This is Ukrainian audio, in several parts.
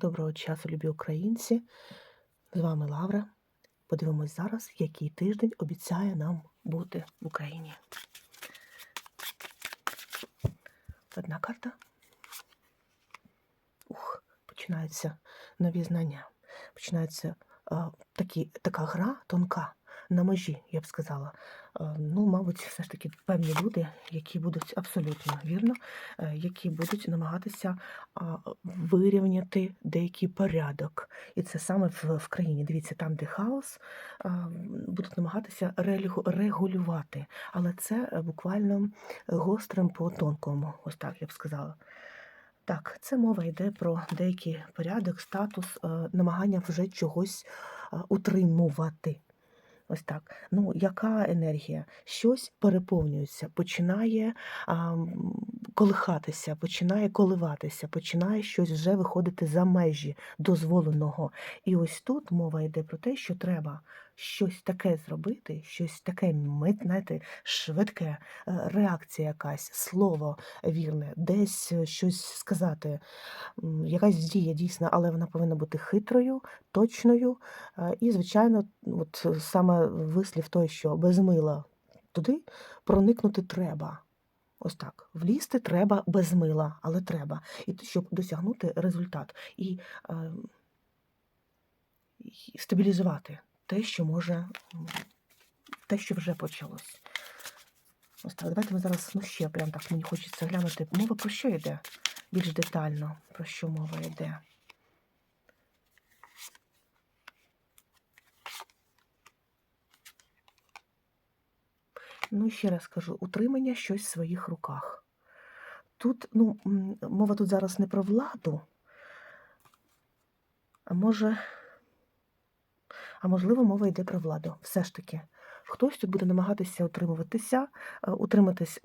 Доброго часу, любі українці. З вами Лавра. Подивимось зараз, який тиждень обіцяє нам бути в Україні. Одна карта. Ух, починаються нові знання. Починається а, такі, така гра тонка, на межі, я б сказала. Ну, мабуть, все ж таки певні люди, які будуть абсолютно вірно, е, які будуть намагатися вирівняти деякий порядок. І це саме в, країні. Дивіться, там, де хаос, будуть намагатися регулювати. Але це е, буквально гострим по тонкому, ось так я б сказала. Так, це мова йде про деякий порядок, статус, е, намагання вже чогось е, утримувати. Ось так. Ну, яка енергія? Щось переповнюється, починає а, колихатися, починає коливатися, починає щось вже виходити за межі дозволеного. І ось тут мова йде про те, що треба щось таке зробити, щось таке знаєте, швидке, е, реакція якась, слово вірне, десь е, щось сказати, якась дія дійсна, але вона повинна бути хитрою, точною. Е, І, звичайно, от саме вислів той, що без мила туди проникнути треба. Ось так. Влізти треба без мила, але треба. І щоб досягнути результат. І, е, і стабілізувати те, що може, те, що вже почалось. Ось так. Давайте ми зараз ну, ще прям так мені хочеться глянути. Мова про що йде? Більш детально, про що мова йде. Ну, ще раз кажу, утримання щось в своїх руках. Тут, ну, мова тут зараз не про владу, а може, а можливо, мова йде про владу. Все ж таки. Хтось тут буде намагатися утримуватися, е, утриматись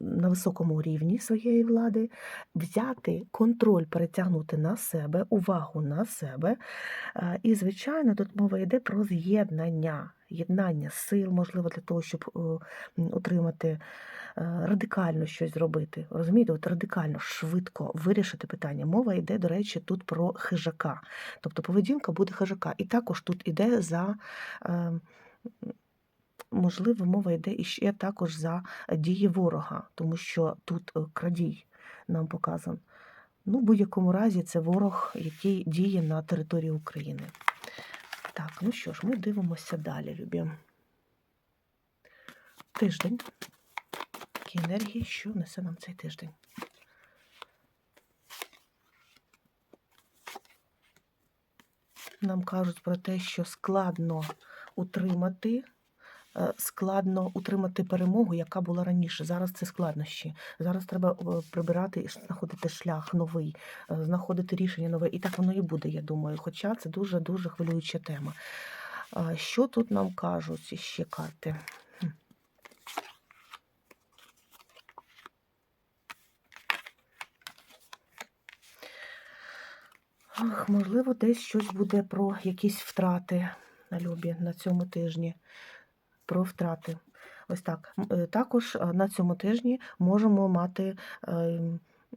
на високому рівні своєї влади, взяти контроль, перетягнути на себе, увагу на себе. Е, І, звичайно, тут мова йде про з'єднання, єднання сил, можливо, для того, щоб м, утримати е, радикально щось зробити. Розумієте, от радикально, швидко вирішити питання. Мова йде, до речі, тут про хижака. Тобто поведінка буде хижака. І також тут іде за. Можливо, мова йде іще також за дії ворога, тому що тут е, крадій нам показан. Ну, в будь-якому разі, це ворог, який діє на території України. Так, ну що ж, ми дивимося далі, любі. Тиждень. Які енергії, що несе нам цей тиждень? Нам кажуть про те, що складно утримати, складно утримати перемогу, яка була раніше. Зараз це складнощі. Зараз треба е, прибирати і знаходити шлях новий, е, знаходити рішення нове. І так воно і буде, я думаю. Хоча це дуже дуже хвилююча тема. Що тут нам кажуть ще карти? Ах, можливо, десь щось буде про якісь втрати на любі на цьому тижні. Про втрати. Ось так. Е, Також е, на цьому тижні можемо мати е,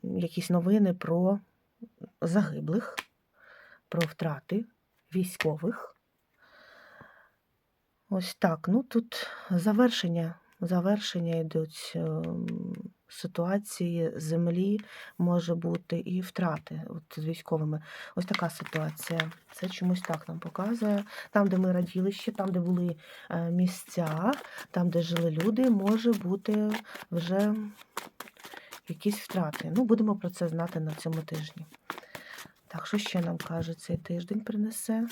якісь новини про загиблих, про втрати військових. Ось так. Ну тут завершення, завершення йдуть ем, ситуації землі, може бути і втрати от, з військовими. Ось така ситуація. Це чомусь так нам показує. Там, де ми раділище, там, де були е, місця, там, де жили люди, може бути вже якісь втрати. Ну, будемо про це знати на цьому тижні. Так, що ще нам каже цей тиждень принесе?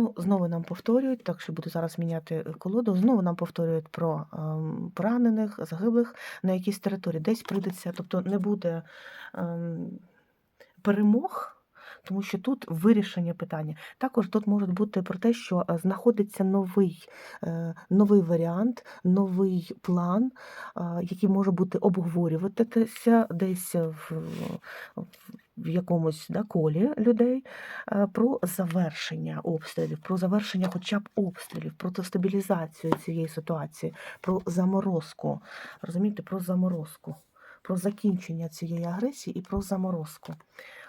Ну, знову нам повторюють, так що буду зараз міняти е, колоду. Знову нам повторюють про ем, поранених, загиблих на якійсь території. Десь прийдеться, тобто не буде ем, перемог. Тому що тут вирішення питання. Також тут може бути про те, що е, знаходиться новий, е, новий варіант, новий план, який може бути обговорюватися десь в, в- якомусь да, колі людей е, про завершення обстрілів, про завершення хоча б обстрілів, про стабілізацію цієї ситуації, про заморозку. Розумієте, про заморозку, про закінчення цієї агресії і про заморозку.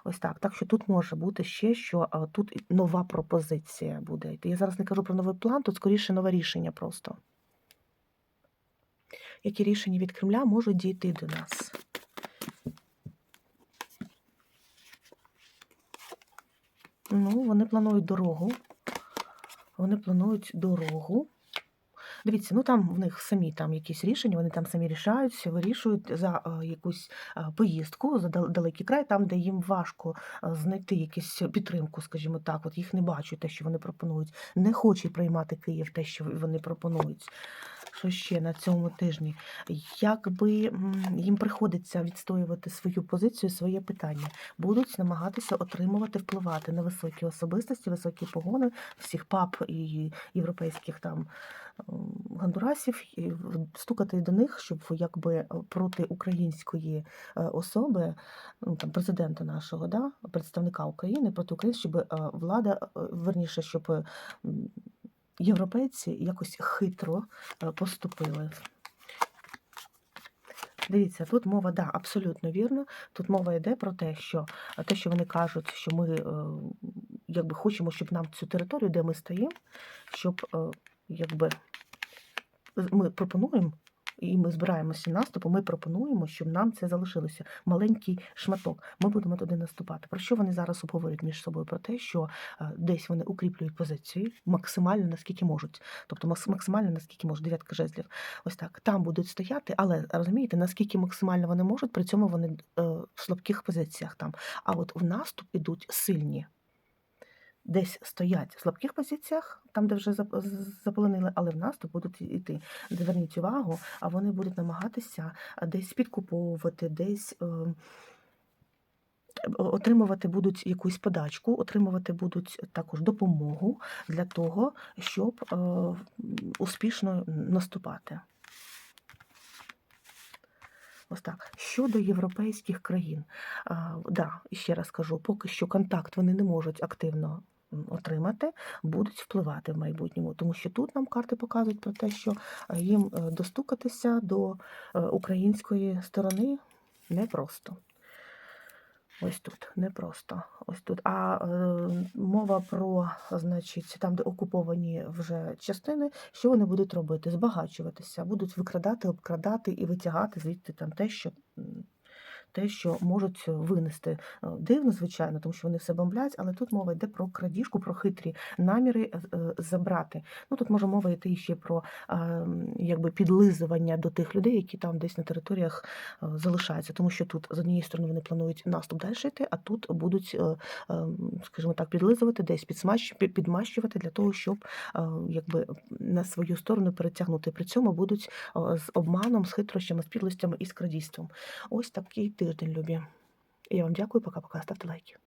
Ось так. Так що тут може бути ще, що а, тут нова пропозиція буде. Я зараз не кажу про новий план, тут скоріше нове рішення просто. Які рішення від Кремля можуть дійти до нас? Ну, вони планують дорогу. Вони планують дорогу. Дивіться, ну там в них самі там якісь рішення, вони там самі рішають, вирішують за е, якусь е, поїздку за далекий край, там, де їм важко е, знайти якусь підтримку, скажімо так. От їх не бачать, те, що вони пропонують. Не хоче приймати Київ те, що вони пропонують. Що ще на цьому тижні? Якби їм приходиться відстоювати свою позицію, своє питання, будуть намагатися отримувати, впливати на високі особистості, високі погони всіх пап і європейських там м, гандурасів, і стукати до них, щоб якби е, проти української е, особи, ну там президента нашого, да, представника України проти України, щоб е, влада, верніше, щоб європейці якось хитро е, поступили. Дивіться, тут мова, да, абсолютно вірно. Тут мова йде про те, що е, те, що вони кажуть, що ми е, якби хочемо, щоб нам цю територію, де ми стоїмо, щоб якби ми пропонуємо. І ми збираємося наступу, ми пропонуємо, щоб нам це залишилося маленький шматок. Ми будемо туди наступати. Про що вони зараз обговорюють між собою? Про те, що е, десь вони укріплюють позиції максимально наскільки можуть. Тобто максимально наскільки можуть, дев'ятка жезлів. Ось так. Там будуть стояти, але розумієте, наскільки максимально вони можуть, при цьому вони е, в слабких позиціях там. А от в наступ ідуть сильні. Десь стоять в слабких позиціях, там, де вже заполонили, але в наступ будуть йти. Зверніть увагу, а вони будуть намагатися десь підкуповувати, десь. е, Отримувати будуть якусь подачку, отримувати будуть також допомогу для того, щоб е, успішно наступати. Ось так. Щодо європейських країн, а, да, ще раз кажу, поки що контакт вони не можуть активно отримати, будуть впливати в майбутньому, тому що тут нам карти показують про те, що е, їм е, достукатися до е, української сторони непросто. Ось тут непросто. Ось тут. А е, мова про, значить, там, де окуповані вже частини, що вони будуть робити? Збагачуватися, будуть викрадати, обкрадати і витягати звідти там те, що. Те, що можуть винести Е, дивно, звичайно, тому що вони все бомблять, але тут мова йде про крадіжку, про хитрі наміри е, е, забрати. Ну тут може мова йти ще про якби підлизування до тих людей, які там десь на територіях залишаються, тому що тут з однієї сторони вони планують наступ далі йти, а тут будуть, скажімо так, підлизувати, десь підмащувати для того, щоб якби на свою сторону перетягнути. При цьому будуть з обманом, з хитрощами, з підлостями і з крадійством. Ось такий тиждень, любі. Я вам дякую, пока-пока, ставте лайки.